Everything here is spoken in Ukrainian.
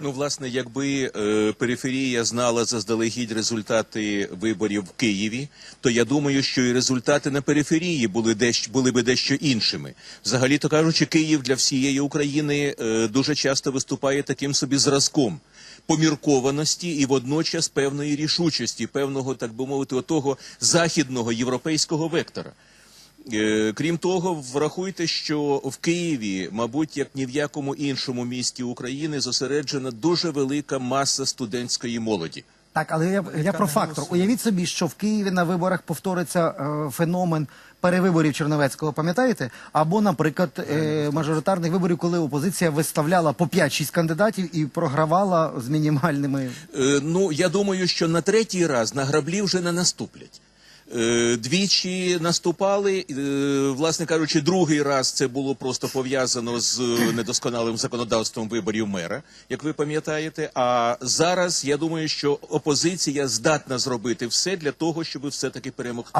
Ну, власне, якби е, периферія знала заздалегідь результати виборів в Києві, то я думаю, що і результати на периферії були дещо були би дещо іншими. Взагалі то кажучи, Київ для всієї України е, дуже часто виступає таким собі зразком. Поміркованості і водночас певної рішучості, певного, так би мовити, отого західного європейського вектора. Е, Крім того, врахуйте, що в Києві, мабуть, як ні в якому іншому місті України, зосереджена дуже велика маса студентської молоді. Так, але я, я про фактор. Уявіть собі, що в Києві на виборах повториться е, феномен перевиборів Черновецького, пам'ятаєте? Або, наприклад, е, мажоритарних виборів, коли опозиція виставляла по 5-6 кандидатів і програвала з мінімальними. Е, Ну, я думаю, що на третій раз на граблі вже не наступлять. Е, Двічі наступали, е, власне кажучи, другий раз це було просто пов'язано з е, недосконалим законодавством виборів мера, як ви пам'ятаєте. А зараз я думаю, що опозиція здатна зробити все для того, щоб все таки перемогти.